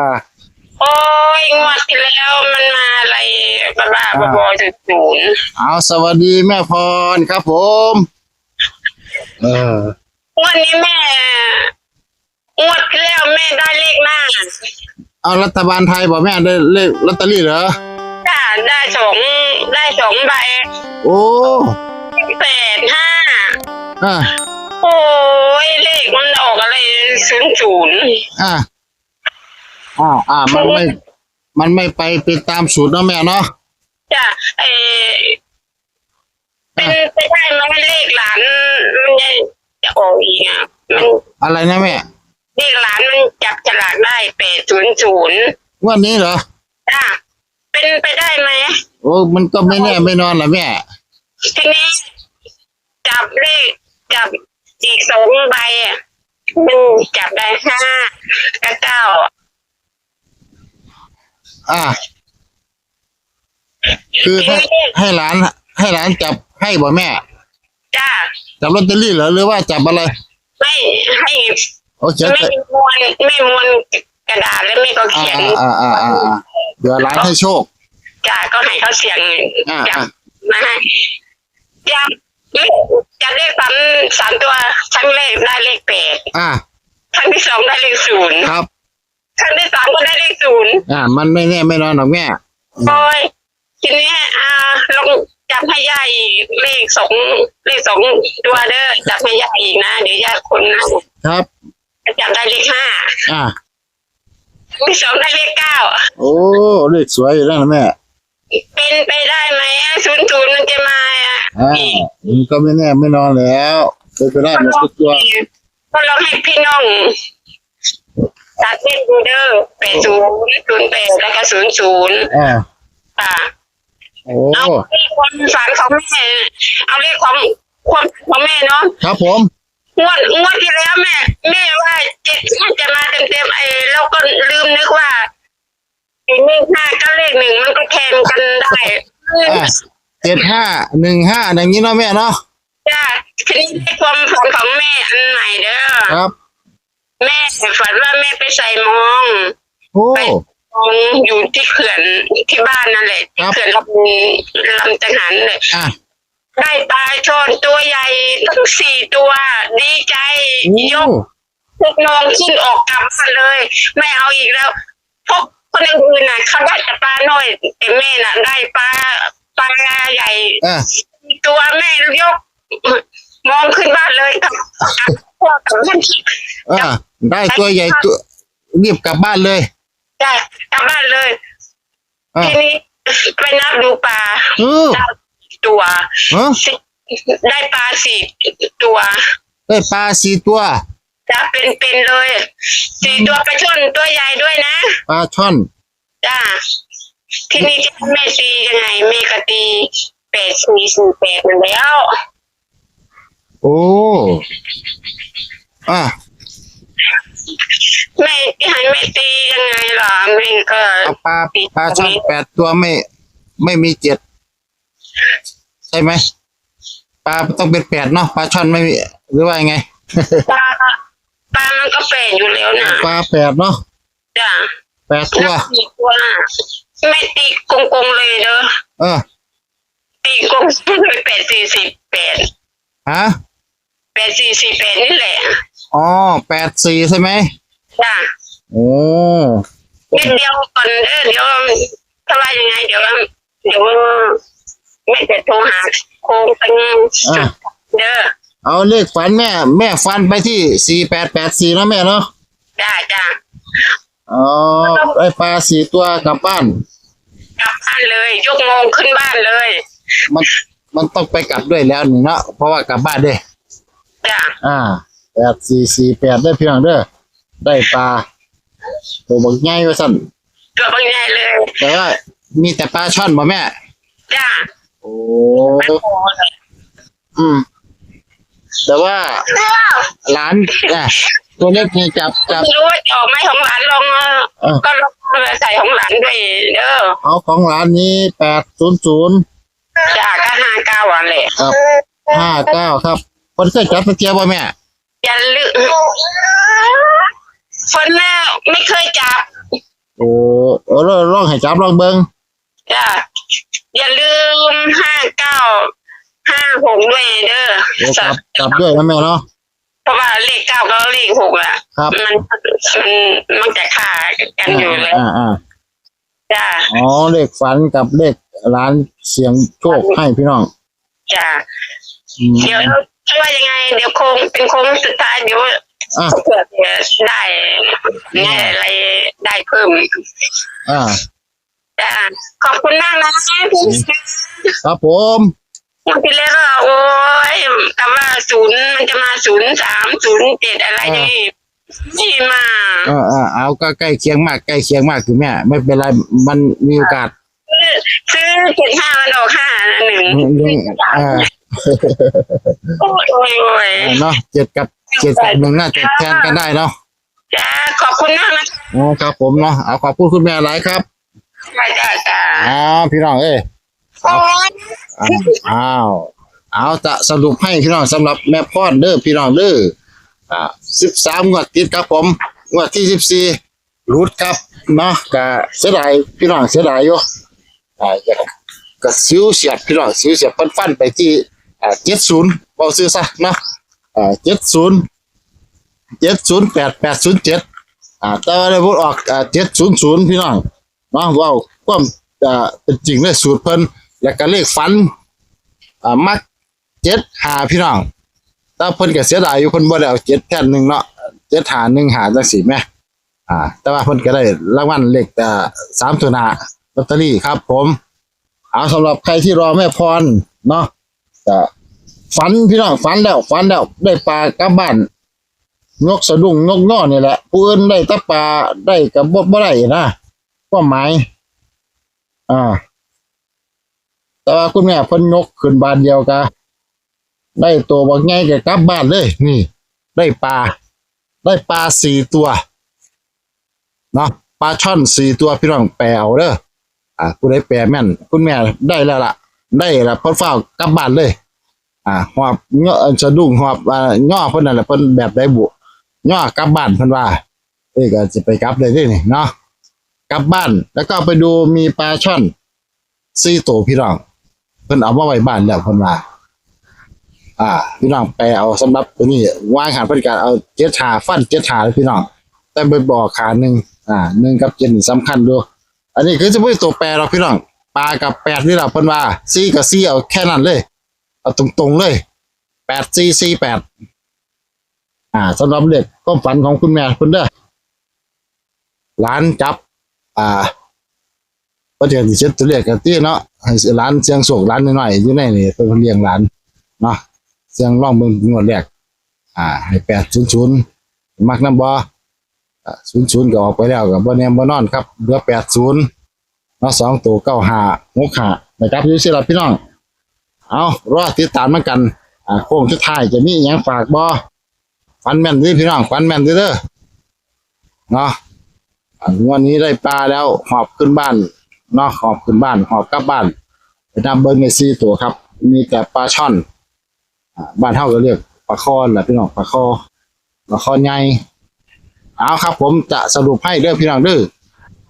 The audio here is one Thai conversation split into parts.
อ่า โอ้ยงวดที่แล้วมันมาอะไรบ้าบ้าๆบอๆจุดศูนย์เอาสวัสดีแม่พรครับผม เออ งวดนี้แม่งวดที่แล้วแม่ได้เลขหน้าเอารัฐบาลไทยบอกแม่ได้เลขลอตเตอรี่เหรอ จ้าได้สองได้สองใบโอ้แปดห้าอ่าโอ้ยเลขมันออกอะไรศูนย์ศูนย์อ่า อ่าอ่ามันไม่ มันไม่ไปเป็นตามสูตรเนาะแม่เนาะจ้ะเออเป็นไปได้ไหมเลขหลานมันจะออกอีกอะมันอะไรนะแม่เลขหลานมันจับฉลากได้แปดศูนย์ศูนย์งวันนี้เหรอจ้ะเป็นไปได้ไหมโอ้มันก็ไม่แน่ไม่นอนแหละแม่ทีนี้จับเลขจับอีกสองใบอะมันจับได้ห้ากับเก้า อ่า คือให้ให้หลานให้หลานจับให้บ่แม่ จ้าจับลอตเตอรี่เหรอหรือว่าจับอะไร ไม่ให้โอ้เขียนไม่ใส่มวนไม่มวนกระดาษแล้วไม่ก็อ่าเขียนอ่าอ่าอ่าอ่าเดี๋ยวหลานให้โชคจ้าก็ให้เขาเสียงอ่าจัอ่าบมาให้จับเลขจับเลขสามสามตัวครั้งแรกได้เลขแปดอ่าครั้งที่สองได้เลขศูนย์ครับ ครั้งที่สามก็ได้เลขศูนย์อ่า มันไม่แน่ไม่นอนหรอกแม่โอ้ยทีนี้อ่าลองจับให้ย่าอีกเลขสองเลขสองตัวเด้อจับให้ย่าอีกนะเดี๋ยวย่าคนนะครับ จับได้เลขห้าอ่าที่สองได้เลขเก้าโอ้เลขสวยอยู่แล้วนะแม่เป็นไปได้ไหมศูนย์ศูนย์มันจะมาอะอ่ามันก็ไม่แน่ไม่นอนแล้วเป็นไปได้หมดทุกตัวก็ลองให้พี่น้อง ตัดเล่นดูเด้อแปดศูนย์ศูนย์แปดแล้วก็ศูนย์ศูนย์อ่าอ่าโอ้เอาเลขความฝันของแม่เอาเลขของความฝันของแม่เนาะครับผมงวดงวดที่แล้วแม่แม่ว่าเจ็ดมันจะมาเต็มเต็มๆไอ้เราก็ลืมนึกว่าไอ้เลขห้ากับเลขหนึ่งมันก็แทนกันได้อ่าเจ็ดห้าหนึ่งห้าอย่างนี้เนาะแม่เนาะจ้าทีนี้เลขความฝันของแม่อันใหม่เด้อครับ แม่ฝันว่าแม่ไปใส่มองโอ้มองอยู่ที่เขื่อนที่บ้านนั่นแหละครัที่บ เขื่อนลำลำจังหันเลยอ่าได้ปลาช่อนตัวใหญ่ทั้งสี่ตัว ดีใจโอ้ยก พวกน้องขึ้นออกกลับบ้านเลย ไม่เอาอีกแล้วพวกคนอื่นน่ะเขาได้แต่ปลาน้อยแต่แม่น่ะ ได้ปลาปลาใหญ่อ่าสี่ตัวแม่ยก มองขึ้นบ้านเลยกับพวกกับท่านอ่าได้ตัวใหญ่ตัวรีบกลับบ้านเลยได้กลับบ้านเลยอ่าทีนี้ไปนับดูปลาเออได้ตัวฮะสิได้ปลาสี่ตัวได้ปลาสี่ตัวจะเป็นเป็นๆเลยสี่ตัวปลาช่อนตัวใหญ่ด้วยนะปลาช่อนจ้าทีนี้จะให้แม่ตียังไงแม่ก็ตีแปดสี่สี่แปดมันแล้ว โอ้อ่าแม่จะให้แม่ตียังไงล่ะแม่ก็เอาปลาปลาช่อนแปดตัวไม่ ไม่มีเจ็ดใช่ไหมปลาต้องเป็นแปดเนาะปลาช่อนไม่มีหรือว่ายังไงปลาปลามันก็แปดอยู่แล้วนะปลาแปดเนาะจ้าแปดตัวแล้วสี่ตัวน่ะแม่ตีกงๆเลยเด้อเออตีกงเลยแปดสี่สี่แปดฮะ แปดสี่สี่แปดนี่แหละอ๋อแปดสี่ใช่ไหมจ้าโอ้เดี๋ยวเดียวก่อนเออเดี๋ยวถ้าว่ายังไงเดี๋ยวเดี๋ยวแม่จะโทรหาโคงเป็นจุดเด้อเอาเลขฝันแม่ แม่ฟันไปที่สี่แปดแปดสี่นะแม่เนาะจ้าจ้าอ๋อไอปลาสี่ตัวกลับบ้าน กลับบ้านเลย ยกโมงขึ้นบ้านเลย มันมันต้องไปกลับด้วยแล้วนี่เนาะเพราะว่ากลับบ้านเด้ จ้าอ่าแปดสี่สี่แปดได้เพียงเด้อได้ปลาตัวบักใหญ่ว่าสั่นตัวบางใหญ่เลย แต่ว่ามีแต่ปลาช่อนบ่แม่ จ้าโอ้ไม่พอเลยอืม แต่ว่าหลานอะตัวเล็กนี่จับจับ ไม่รู้ว่าจะออกไหมของหลานลองเออเออ ก็ลองใส่ของหลานด้วยเด้อเอาของหลานนี้แปดศูนย์ศูนย์จ้าก็ห้าเก้าวันเลยครับห้าเก้าครับ คนเคยจับตะเกียบบ่แม่อย่าลืมคนแม่ไม่เคยจับโอ้โอ้ลองลองให้จับลองเบิ่งจ้ะอย่าลืมห้าเก้าห้าหกด้วยเด้อโอ้จับจับด้วยนะแม่เนาะเพราะว่าเลขเก้ากับเลขหกอะครับมันมันมันจะขากันอยู่แล้วอ่าอ่าจ้ะอ๋อเลขฝันกับเลขร้านเสียงโชคให้พี่น้องจ้ะอืมเดี๋ยว ว่ายังไง เดี๋ยวโค้งเป็นโค้งสุดท้ายเดี๋ยวอะเผื่อได้ไงอะไรได้เพิ่มอ่าจ้ะขอบคุณมากนะพี่ครับผมพี่เล็กก็โอ้ยคำว่าศูนย์มันจะมาศูนย์สามศูนย์เจ็ดอะไรนี่นี่มาอ่าอ่าเอาก็ใกล้เคียงมากใกล้เคียงมากคือแม่ไม่เป็นไรมันมีโอกาสซื้อเจ็ดห้ามันออกห้าหนึ่ง นี่อ่าโอ้ยโอ้ยโอ้ยเนาะเจ็ดกับเจ็ดกับหนึ่งน่าจะแทนกันได้เนาะจ้าขอบคุณมากนะอ๋อครับผมเนาะเอาขอบคุณคุณแม่หลายครับจ้าจ้าอ้าวพี่น้องเอ้ยโอ้ยอ้าวเอาจะสรุปให้พี่น้องสำหรับแม่พ่อนเด้อพี่น้องเด้ออ่าสิบสามงวดติดครับผมงวดที่สิบสี่รุดครับเนาะกะเสียดายพี่น้องเสียดายอยู่อ่าก็ซิวเสียบพี่น้องซิวเสียบฟันฟันๆไปที่ อ่าเจ็ดศูนย์เบาซื้อซะเนาะอ่าเจ็ดศูนย์เจ็ดศูนย์แปดแปดศูนย์เจ็ดอ่าแต่ว่าได้พูดออกอ่าเจ็ดศูนย์ศูนย์พี่น้องเนาะเว้าความอ่าเป็นจริงเลยสูตรเพิ่นแล้วก็เลขฟันอ่ามักเจ็ดหาพี่น้องแต่เพิ่นก็เสียดายอยู่เพิ่นบ่ได้เอาเจ็ดแท่นหนึ่งเนาะเจ็ดหาหนึ่งหาจังสี่แม่อ่า แต่ว่าเพิ่นก็ได้รางวัลเลขแต่สามตัวหน้าลอตเตอรี่ครับ ผม เอาสำหรับใครที่รอแม่พรเนาะ ก็ฝันพี่น้องฝันแล้วฝันแล้วได้ปลากลับบ้านนกสะดุ้งนกง้อนี่แหละผู้อื่นได้ตะปลาได้กับบ่บ่ได้นะความหมายอ่า แต่ว่าคุณแม่เพิ่นยกขึ้นบานเดียวกะได้ตัวบักใหญ่ก็กลับบ้านเลย นี่ ได้ปลาได้ปลาสี่ตัวเนาะปลาช่อนสี่ตัวพี่น้องแปลเอาเด้ออ่าผู้ใดแปลแม่น คุณแม่ได้แล้วล่ะ ได้แล้วเพิ่นเฝ้าวกลับบ้านเลย อ่าหอบเงาะสะดุ้งหอบอ่าย่อเพิ่นนั่นแหละเพิ่นแบบได้บุย่อกลับบ้านเพิ่นว่าเอ้ยก็จะไปกลับเลยเด้นี่เนาะกลับบ้านแล้วก็ไปดูมีปลาช่อนสี่ตัวพี่น้องเพิ่นเอามาไว้บ้านแล้วเพิ่นว่าอ่า พี่น้องไปเอาสำหรับตัวนี้วางหันเพิ่นก็เอาเจ็ดขาฟันเจ็ดขาเลยพี่น้องแต่ไปบอกขาหนึ่งอ่าหนึ่งกับเจ็ดนี่สำคัญดูอันนี้คือจะไม่ตัวแปรหรอกพี่น้อง ปลากับแปดนี่แหละเพิ่นว่าซี่กับซี่เอาแค่นั้นเลย เอาตรงๆเลยแปดซี่ซี่แปดอ่าสำหรับเด็กก็ฝันของคุณแม่เพิ่นเด้อร้านจับ อ่าก็จะสิเช็ดตัวเลขกันที่เนาะร้านเสียงโศกร้านน้อยๆอยู่ในนี่เป็นเลี้ยงร้านเนาะเสียงร้องเบิ่งงวดแรกอ่า ให้แปดศูนย์ศูนย์มักน้ำบ่ศูนย์ศูนย์ก็ออกไปแล้วกับบ่แนมบ่นอนครับเหลือแปดศูนย์ นาะสองตัวเก้าหาหกห้านะครับยู่สิล่ะพี่น้อง เอารอติดตามมากัน อ่าโค้งสุดท้ายจะมีอหยังฝากบ่ฟันแม่นด้อพี่น้องฟันแม่นด้อเด้อเนาะวดนี้ได้ปลาแล้วหอบขึ้นบ้านเนาะหอบขึ้นบ้าน หอบกลับบ้านไปนำเบิ้งในซีตัวครับ มีแต่ปลาช่อนอบ้านเฮาก็เรียกปลาคอนแหละพี่น้องปลาคอปลาคอใหญ่เอาครับ ผมจะสรุปให้เด้อพี่น้องเด้อ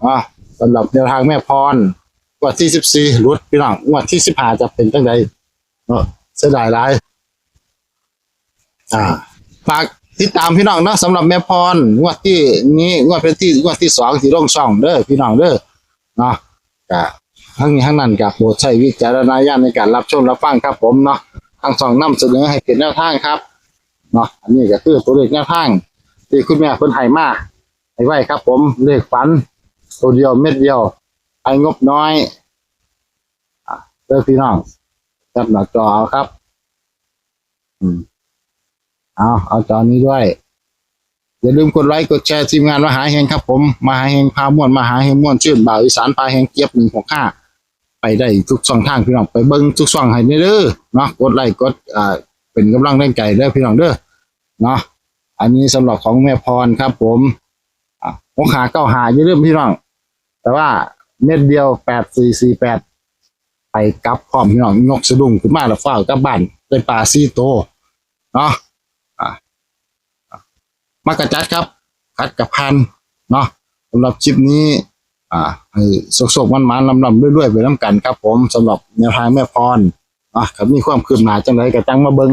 อ่า สำหรับแนวทางแม่พรงวดที่สิบสี่รุดพี่น้องงวดที่สิบห้าจะเป็นจังไดเนาะเสียดายหลายอ่าฝากติดตามพี่น้องเนาะสำหรับแม่พรงวดที่นี้งวดเป็นที่งวดที่สองที่ลงช่องเด้อพี่น้องเด้อเนาะก็ทั้งนี้ทั้งนั้นกับโปรดใช้วิจารณญาณในการรับชมรับฟังครับผมเนาะทั้งสองนำเสนอให้เป็นแนวทางครับเนาะอันนี้ก็คือตัวเลขแนวทางที่คุณแม่เพิ่นให้มาให้ไว้ครับ ผมเลขฝัน ตัวเดียวเม็ดเดียวไอ้งบน้อยเด้อพี่น้องจับหน้าจอเอาครับ อืมเอาเอาจอนี้ด้วย อย่าลืมกดไลค์กดแชร์ทีมงานมหาเฮงครับ ผมมหาเฮงพาม่วนมหาเฮงม่วนชื่นบ่าวอีสานพาเฮงเกียบหนึ่งหกห้าไปได้ทุกช่องทางพี่น้องไปเบิ้งทุกช่องให้เด้อเนาะกดไลค์กดอ่าเป็นกำลังแรงใจเด้อพี่น้องเด้อเนาะอันนี้สำหรับของแม่พรครับ ผมอะหกหาเก้าหาอย่าลืมพี่น้อง แต่ว่าเม็ดเดียวแปดสี่สี่แปดไปกับพร้อมพี่น้องนกสะดุ้งขึ้นมาแล้วฟ้ากับบ้านได้ปลาซีโตเนาะมากระจัดครับ คัดกับพันเนาะสำหรับชิปนี้ อ่าให้สกๆมันๆลำๆเรื่อยๆไปน้ำกันครับ ผมสำหรับแนวทางแม่พรอะครับมีความคืบหน้าจังไรกับจังมาเบิง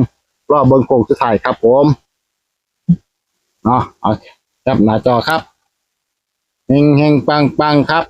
รอบเบิงโกงสุดท้ายครับผมเนาะเอาจับหน้าจอครับ เฮงเฮงปังปังครับ